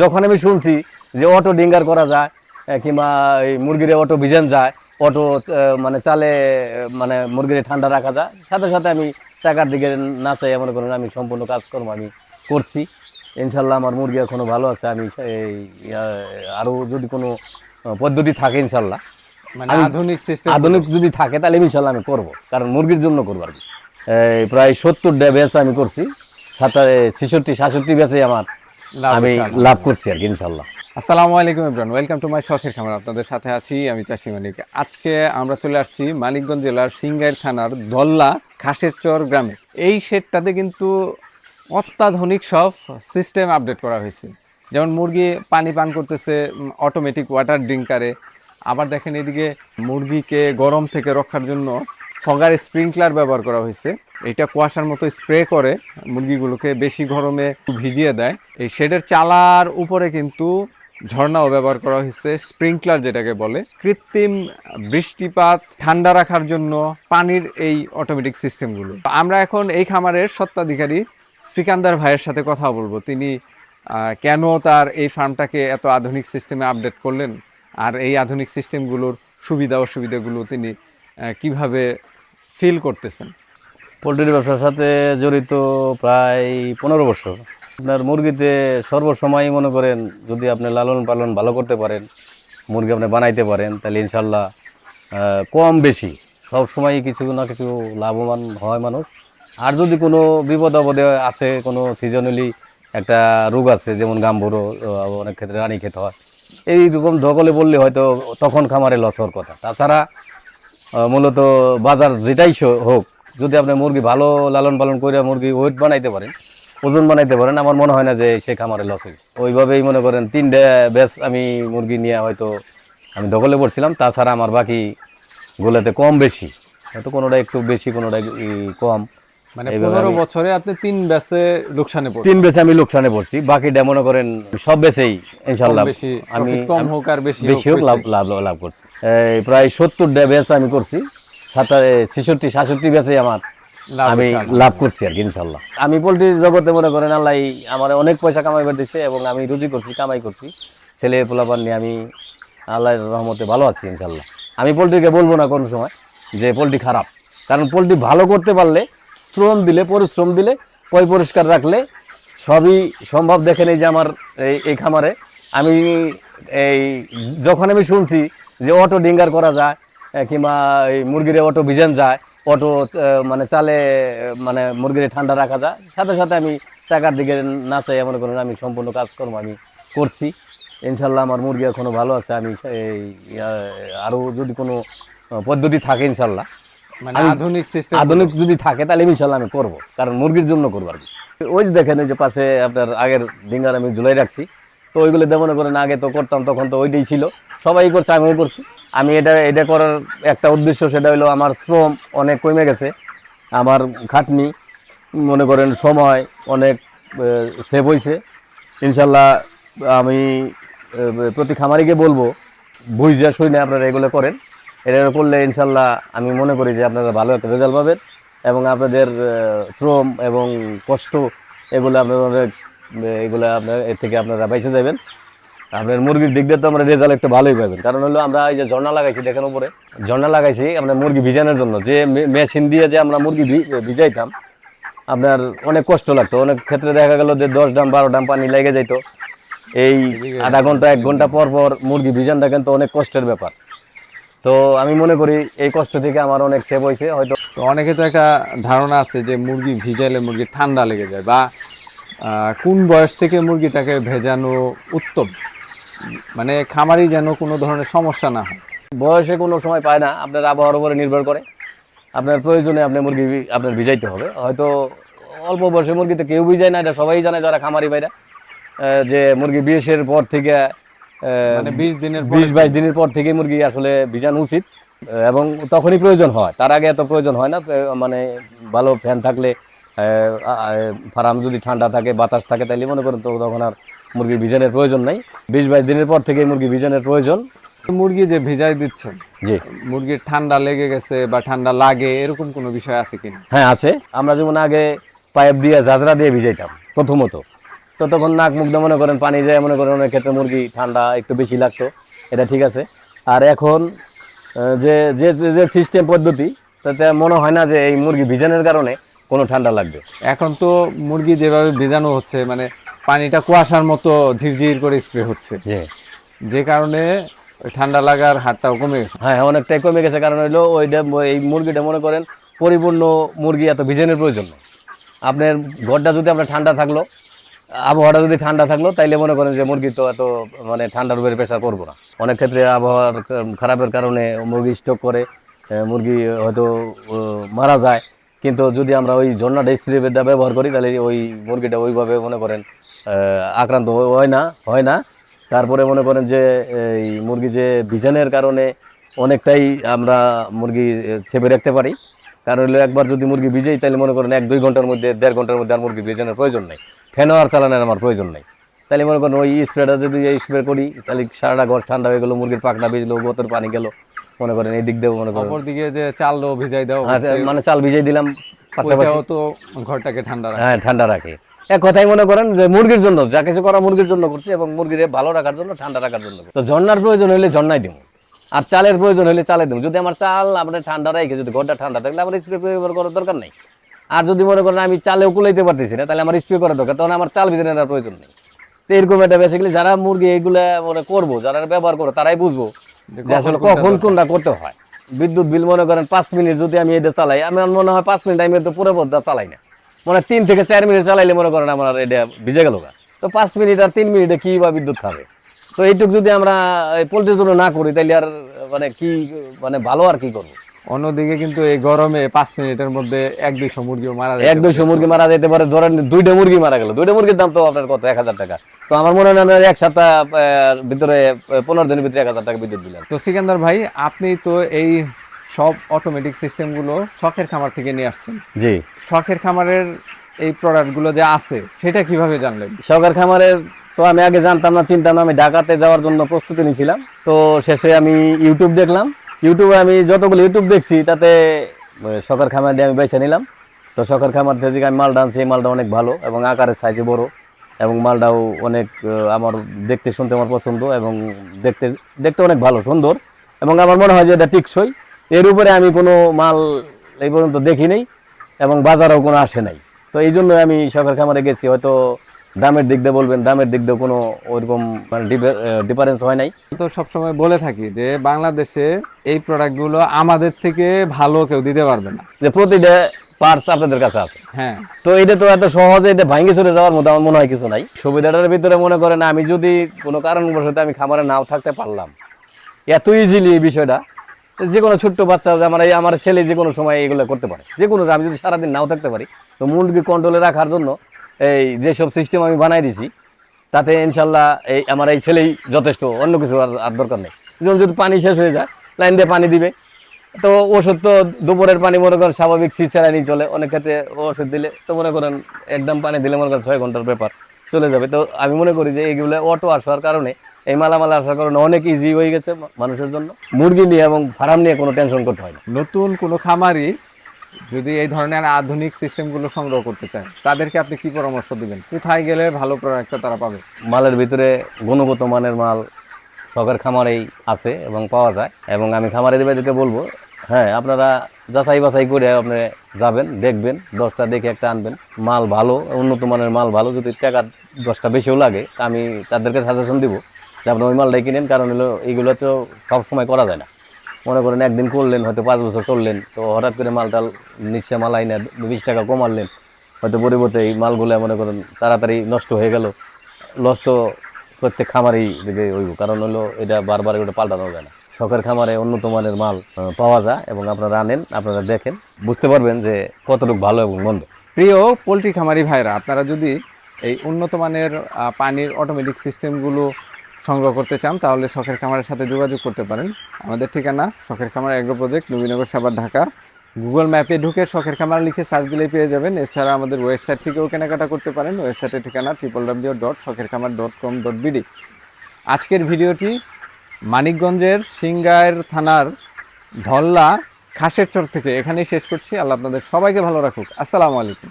যখন আমি শুনছি যে অটো ডিঙ্গার করা যায় কিংবা এই মুরগির অটো ভিজান যায় অটো মানে চালে মানে মুরগির ঠান্ডা রাখা যায় সাথে সাথে আমি টাকার দিকে না চাই মনে করেন আমি সম্পূর্ণ কাজকর্ম আমি করছি। ইনশাল্লাহ আমার মুরগি এখনও ভালো আছে আমি এই আহ, আরও যদি কোনো পদ্ধতি থাকে ইনশাল্লাহ। মানে আধুনিক সিস্টেম আধুনিক যদি থাকে তাহলে ইনশাল্লাহ আমি করব কারণ মুরগির জন্য করব আর কি। প্রায় সত্তর ডে ব্যাচ আমি করছি সাতারে ছেষট্টি সাতষট্টি ব্যাচে আমার আমি লাভ করছি আর কি ইনশাল্লাহ আসসালামু আলাইকুম ইব্রান ওয়েলকাম টু মাই শখের খামার। আপনাদের সাথে আছি আমি চাষি মানিক। আজকে আমরা চলে আসছি মানিকগঞ্জ জেলার সিংগাইর থানার দল্লা ঘাসের চর গ্রামে। এই শেডটাতে কিন্তু অত্যাধুনিক সব সিস্টেম আপডেট করা হয়েছে। যেমন মুরগি পানি পান করতেছে অটোমেটিক ওয়াটার ড্রিঙ্কারে আবার দেখেন এদিকে মুরগিকে গরম থেকে রক্ষার জন্য ফগার স্প্রিংকলার ব্যবহার করা হয়েছে। এটা কুয়াশার মতো স্প্রে করে, মুরগিগুলোকে বেশি গরমে ভিজিয়ে দেয়। এই শেডের চালার উপরে কিন্তু ঝর্ণাও ব্যবহার করা হয়েছে, স্প্রিংকলার যেটাকে বলে। কৃত্রিম বৃষ্টিপাত ঠান্ডা রাখার জন্য পানির এই অটোমেটিক সিস্টেমগুলো আমরা এখন এই খামারের সত্ত্বাধিকারী সিকান্দার ভাইয়ের সাথে কথা বলব। তিনি কেন তার এই ফার্মটাকে এত আধুনিক সিস্টেমে আপডেট করলেন? আর এই আধুনিক সিস্টেমগুলোর সুবিধা অসুবিধাগুলো তিনি কীভাবে ফিল করতেছেন? পোলট্রির ব্যবসার সাথে জড়িত প্রায় পনেরো বছর। আপনার মুরগিতে সর্বসময় মনে করেন যদি আপনি লালন পালন ভালো করতে পারেন, মুরগি আপনি বানাইতে পারেন, তাহলে ইনশাল্লাহ কম বেশি সব সময় কিছু না কিছু লাভবান হয় মানুষ। আর যদি কোনো বিপদ আপদে আসে, কোনো সিজনালি একটা রোগ আছে, যেমন গাম্বুরো অনেক ক্ষেত্রে রানী খেতে হয়, এইরকম ধকলে বললে হয়তো তখন খামারে লস হওয়ার কথা। তাছাড়া মূলত বাজার যেটাই হোক যদি আপনি মুরগি ভালো লালন পালন করে মুরগি ওয়েট বানাইতে পারেন ওজন বানাইতে পারেন আমার মনে হয় না যে সে খামারে লস হয়েছে ওইভাবেই মনে করেন তিনটে ব্যাচ আমি মুরগি নিয়ে হয়তো আমি দখলে পড়ছিলাম তাছাড়া আমার বাকি গুলোতে কম বেশি। হয়তো কোনোটা একটু বেশি কোনোটা কম। মানে পনেরো বছরে আপনি তিন ব্যাচে লোকসানে তিন আমি লোকসানে পড়ছি বাকিটা মনে করেন সব বেচেই ইনশাল্লাহ আমি কম হোক আর বেশি বেশি হোক লাভ লাভ লাভ করছি। প্রায় সত্তর ব্যাচ আমি করছি। সাতারে ছেষট্টি সাতষট্টি ব্যাচে আমার আমি লাভ করছি আর কি ইনশাল্লাহ আমি পোলট্রির জগতে মনে করেন আল্লাহ আমার অনেক পয়সা কামাই দিচ্ছে এবং আমি রুজি করছি কামাই করছি। ছেলে পোলাপান নিয়ে আমি আল্লাহর রহমতে ভালো আছি ইনশাল্লাহ আমি পোলট্রিকে বলব না কোনো সময় যে পোলট্রি খারাপ। কারণ পোলট্রি ভালো করতে পারলে শ্রম দিলে পরিশ্রম দিলে পয় পরিষ্কার রাখলে সবই সম্ভব। দেখেন এই যে আমার এই এই খামারে আমি এই যখন আমি শুনছি যে অটো ডিঙ্গার করা যায় কিংবা এই মুরগির অটো ভিজান যায় অটো মানে চালে মানে মুরগির ঠান্ডা রাখা যায় সাথে সাথে আমি টাকার দিকে না চাই মনে করেন আমি সম্পূর্ণ কাজকর্ম আমি করছি। ইনশাল্লাহ আমার মুরগি এখনও ভালো আছে আমি এই আহ, আরও যদি কোনো পদ্ধতি থাকে ইনশাল্লাহ। মানে আধুনিক সিস্টেম আধুনিক যদি থাকে তাহলে ইনশাল্লাহ আমি করব কারণ মুরগির জন্য করব আর কি। ওই যে দেখেন ওই যে পাশে আপনার আগের ডিঙ্গার আমি ঝুলাই রাখছি। তো ওইগুলো দিয়ে মনে করেন আগে তো করতাম, তখন তো ওইটাই ছিল। সবাই করছে, আমিও করছি। আমি এটা এটা করার একটা উদ্দেশ্য সেটা হলো আমার শ্রম অনেক কমে গেছে। আমার খাটনি, মনে করেন সময় অনেক সেভ হয়েছে ইনশাল্লাহ আমি প্রতি খামারিকে বলব, বুঝা শুই না আপনারা এগুলো করেন। এটা করলে ইনশাল্লাহ আমি মনে করি যে আপনারা ভালো একটা রেজাল্ট পাবেন এবং আপনাদের শ্রম এবং কষ্ট এগুলো আপনারা অনেক এগুলো আপনার এর থেকে আপনারা বেঁচে যাবেন আপনার মুরগির দিক দিয়ে তো আমরা রেজাল্ট একটু ভালোই পাবেন কারণ হলো আমরা এই যে ঝর্ণা লাগাইছি দেখেন উপরে। ঝর্ণা লাগাইছি আপনার মুরগি ভিজানোর জন্য। যে মেশিন দিয়ে যে আমরা মুরগি ভিজাইতাম আপনার অনেক কষ্ট লাগতো। অনেক ক্ষেত্রে দেখা গেল যে দশ ডাম বারো ডাম পানি লেগে যাইতো। এই আধা ঘণ্টা এক ঘণ্টা পর পর মুরগি ভিজানটা কিন্তু অনেক কষ্টের ব্যাপার। তো আমি মনে করি এই কষ্ট থেকে আমার অনেক সেভ হয়েছে। হয়তো অনেকে তো একটা ধারণা আছে যে মুরগি ভিজাইলে মুরগি ঠান্ডা লেগে যায় বা কোন বয়স থেকে মুরগিটাকে ভেজানো উত্তম? মানে খামারি যেন কোনো ধরনের সমস্যা না হয়। বয়সে কোনো সময় পায় না আপনার আবহাওয়ার উপরে নির্ভর করে। আপনার প্রয়োজনে আপনি মুরগি আপনার ভিজাইতে হবে। হয়তো অল্প বয়সে মুরগিতে কেউ ভিজায় না এটা সবাই জানে যারা খামারি ভাইরা যে মুরগি বিয়ের পর থেকে মানে বিশ দিনের বিশ বাইশ দিনের পর থেকে মুরগি আসলে ভিজানো উচিত এবং তখনই প্রয়োজন হয়। তার আগে এত প্রয়োজন হয় না মানে ভালো ফ্যান থাকলে ফার্ম যদি ঠান্ডা থাকে বাতাস থাকে তাহলে মনে করেন তো তখন আর মুরগি ভিজানের প্রয়োজন নাই। বিশ বাইশ দিনের পর থেকে মুরগি ভিজানের প্রয়োজন। মুরগি যে ভিজাই দিচ্ছেন জি। মুরগির ঠান্ডা লেগে গেছে বা ঠান্ডা লাগে এরকম কোনো বিষয় আছে কিনা? হ্যাঁ আছে। আমরা যেমন আগে পাইপ দিয়ে জাজরা দিয়ে ভিজাইতাম প্রথমত। তো তখন নাক মুখ দিয়ে মনে করেন পানি যায় মনে করেন অনেক ক্ষেত্রে মুরগি ঠান্ডা একটু বেশি লাগতো। এটা ঠিক আছে। আর এখন যে- যে সিস্টেম পদ্ধতি তাতে মনে হয় না যে এই মুরগি ভিজানোর কারণে কোনো ঠান্ডা লাগবে। এখন তো মুরগি যেভাবে ভেজানো হচ্ছে মানে পানিটা কুয়াশার মতো ঝিরঝির করে স্প্রে হচ্ছে। যে কারণে ওই ঠান্ডা লাগার হারটাও কমে গেছে। হ্যাঁ অনেকটাই কমে গেছে। কারণ হলো ওইটা এই মুরগিটা মনে করেন পরিপূর্ণ মুরগি এত ভিজেনের প্রয়োজন আপনার ঘরটা যদি আপনার ঠান্ডা থাকল আবহাওয়াটা যদি ঠান্ডা থাকল তাইলে মনে করেন যে মুরগি তো এত মানে ঠান্ডার উপরে প্রেশার করব না। অনেক ক্ষেত্রে আবহাওয়ার খারাপের কারণে মুরগি স্টক করে মুরগি হয়তো মারা যায়। কিন্তু যদি আমরা ওই ঝর্ণাটা স্প্রেটা ব্যবহার করি, তাহলে ওই মুরগিটা ওইভাবে মনে করেন আক্রান্ত হয় না হয় না। তারপরে মনে করেন যে, এই মুরগি যে বিজানের কারণে অনেকটাই আমরা মুরগি ছেপে রাখতে পারি। কারণ হলো একবার যদি মুরগি ভিজেই, তাহলে মনে করেন এক দুই ঘণ্টার মধ্যে, দেড় ঘণ্টার মধ্যে আর মুরগি ভিজানোর প্রয়োজন নেই। ফ্যানও আর চালানোর আমার প্রয়োজন নেই। তাহলে মনে করেন ওই স্প্রেটা যদি স্প্রে করি, তাহলে সারাটা ঘর ঠান্ডা হয়ে গেলো, মুরগির পাকটা ভিজলো গোতর পানি গেল। মনে করেন এই দিক দিয়ে মনে করেন। অপরদিকে যে চালও ভিজাই দেওয়া হ্যাঁ, মানে চাল ভিজাই দিলাম পাশাপাশি তো ঘরটাকে ঠান্ডা রাখে। হ্যাঁ ঠান্ডা রাখে। এক কথাই মনে করেন যে মুরগির জন্য যা কিছু করা মুরগির জন্য করছি এবং মুরগির ভালো রাখার জন্য ঠান্ডা রাখার জন্য তো ঝর্ণার প্রয়োজন হলে ঝর্ণাই দিব। আর চালের প্রয়োজন হলে চালে দিব। যদি আমার চাল আপনার ঠান্ডা রাখে যদি ঘরটা ঠান্ডা থাকলে আমার স্প্রে ব্যবহার করার দরকার নেই। আর যদি মনে করেন আমি চালেও কুলাইতে পারতেছি না তাহলে আমার স্প্রে করার দরকার তখন আমার চাল ভিজে নেওয়ার প্রয়োজন নেই। তো এরকম একটা বেসিক্যালি যারা মুরগি এইগুলা মানে করব যারা ব্যবহার করব তারাই বুঝব যে আসলে কখন কোনটা করতে হয়? বিদ্যুৎ বিল মনে করেন পাঁচ মিনিট যদি আমি এটা চালাই আমার মনে হয় পাঁচ মিনিট আমি তো পুরো পথটা চালাই না। মানে তিন থেকে চার মিনিট চালাইলে মনে করেন আমার এটা ভিজে গেল। তো পাঁচ মিনিট আর তিন মিনিটে কি বা বিদ্যুৎ খাবে? তো এইটুক যদি আমরা পোলট্রির জন্য না করি তাহলে আর মানে কি মানে ভালো আর কি করব? অন্যদিকে কিন্তু এই গরমে পাঁচ মিনিটের মধ্যে এক দুইশো মুরগি মারা যায় এক দুইশো মুরগি মারা যেতে পারে। ধরেন দুইটা মুরগি মারা গেল। দুইটা মুরগির দাম তো আপনার কত? এক হাজার টাকা। তো আমার মনে হয় না এক সপ্তাহ ভিতরে পনেরো দিনের ভিতরে এক হাজার টাকা বিদ্যুৎ দিলেন। তো সিকান্দার ভাই আপনি তো এই সব অটোমেটিক সিস্টেমগুলো শখের খামার থেকে নিয়ে আসছেন। জি। শখের খামারের এই প্রোডাক্টগুলো যে আছে সেটা কীভাবে জানলেন? শখের খামারের তো আমি আগে জানতাম না চিন্তাম না। আমি ঢাকাতে যাওয়ার জন্য প্রস্তুতি নিয়েছিলাম। তো শেষে আমি ইউটিউব দেখলাম। ইউটিউবে আমি যতগুলো ইউটিউব দেখছি, তাতে সরকার খামার দিয়ে আমি বেছে নিলাম। তো সরকার খামার থেকে আমি মালটা আনছি, এই মালটা অনেক ভালো এবং আকারের সাইজে বড় এবং মালটাও অনেক আমার দেখতে শুনতে আমার পছন্দ এবং দেখতে দেখতে অনেক ভালো, সুন্দর এবং আমার মনে হয় যে এটা টিকসই। এর উপরে আমি কোনো মাল এই পর্যন্ত দেখি নেই এবং বাজারেও কোনো আসে নাই। তো এই জন্য আমি সরকার খামারে গেছি। হয়তো দামের দিক দিয়ে বলবেন দামের দিক দিয়ে কোনো ওইরকম মানে ডিফারেন্স হয় নাই? তো সবসময় বলে থাকি যে বাংলাদেশে এই প্রোডাক্টগুলো আমাদের থেকে ভালো কেউ দিতে পারবে না। যে প্রতিটা পার্টস আপনাদের কাছে আছে। হ্যাঁ। তো এটা তো এত সহজে এটা ভাঙ্গে চলে যাওয়ার মতো আমার মনে হয় কিছু নাই। সুবিধাটার ভিতরে মনে করেন আমি যদি কোনো কারণবশত আমি খামারে নাও থাকতে পারলাম এত ইজিলি এই বিষয়টা যে কোনো ছোট্ট বাচ্চা আমার এই আমার ছেলে যে কোনো সময় এগুলো করতে পারে। যে কোনো আমি যদি সারাদিন নাও থাকতে পারি তো মুরগি কন্ট্রোলে রাখার জন্য এই যেসব সিস্টেম আমি বানাই দিছি, তাতে ইনশাল্লাহ এই আমার এই ছেলেই যথেষ্ট। অন্য কিছু আর আর দরকার নেই। যেমন যদি পানি শেষ হয়ে যায়, লাইন দিয়ে পানি দিবে। তো ওষুধ তো দুপুরের পানি মনে করেন স্বাভাবিক সিচারানি চলে। অনেক ক্ষেত্রে ওষুধ দিলে তো মনে করেন একদম পানি দিলে মনে করেন ছয় ঘণ্টার ব্যাপার চলে যাবে। তো আমি মনে করি যে এইগুলো অটো আসার কারণে এই মালামাল আসার কারণে অনেক ইজি হয়ে গেছে মানুষের জন্য। মুরগি নিয়ে এবং ফার্ম নিয়ে কোনো টেনশন করতে হয় না। নতুন কোনো খামারি যদি এই ধরনের আধুনিক সিস্টেমগুলো সংগ্রহ করতে চায়, তাদেরকে আপনি কি পরামর্শ দিবেন? কোথায় গেলে ভালো প্রোডাক্টটা তারা পাবে? মালের ভিতরে গুণগত মানের মাল শখের খামারেই আছে এবং পাওয়া যায়। এবং আমি খামারে দেবাদেরকে বলব হ্যাঁ আপনারা যাচাই বাছাই করে আপনি যাবেন, দেখবেন, দশটা দেখে একটা আনবেন। মাল ভালো, উন্নত মানের মাল ভালো, যদি টাকা দশটা বেশিও লাগে আমি তাদেরকে সাজেশন দিব যে আপনি ওই মালটাই কিনেন, কারণ হলো এইগুলো তো সবসময় করা যায় না। মনে করেন একদিন করলেন, হয়তো পাঁচ বছর চললেন, তো হঠাৎ করে মালটা নিশ্চয় মাল আইনা বিশ টাকা কমালেন। হয়তো পরিবর্তে এই মালগুলো মনে করেন তাড়াতাড়ি নষ্ট হয়ে গেল। লস তো প্রত্যেক খামারেই দিকে হইব, কারণ হলো এটা বারবার ওটা পাল্টানো যায় না। শখের খামারে উন্নত মানের মাল পাওয়া যায় এবং আপনারা আনেন, আপনারা দেখেন, বুঝতে পারবেন যে কতটুকু ভালো এবং মন্দ। প্রিয় পোলট্রি খামারি ভাইরা আপনারা যদি এই উন্নত মানের পানির অটোমেটিক সিস্টেমগুলো সংগ্রহ করতে চান, তাহলে শখের খামারের সাথে যোগাযোগ করতে পারেন। আমাদের ঠিকানা শখের খামার এগ্রো প্রজেক্ট নবীনগর সাবার ঢাকা। গুগল ম্যাপে ঢুকে শখের খামার লিখে সার্চ দিলেই পেয়ে যাবেন। এছাড়া আমাদের ওয়েবসাইট থেকেও কেনাকাটা করতে পারেন। ওয়েবসাইটের ঠিকানা ট্রিপল ডাব্লিউ ডট শখের খামার ডট কম ডট বিডি আজকের ভিডিওটি মানিকগঞ্জের সিংগাইর থানার ধল্লা খাসের চর থেকে এখানেই শেষ করছি। আল্লাহ আপনাদের সবাইকে ভালো রাখুক। আসসালামু আলাইকুম।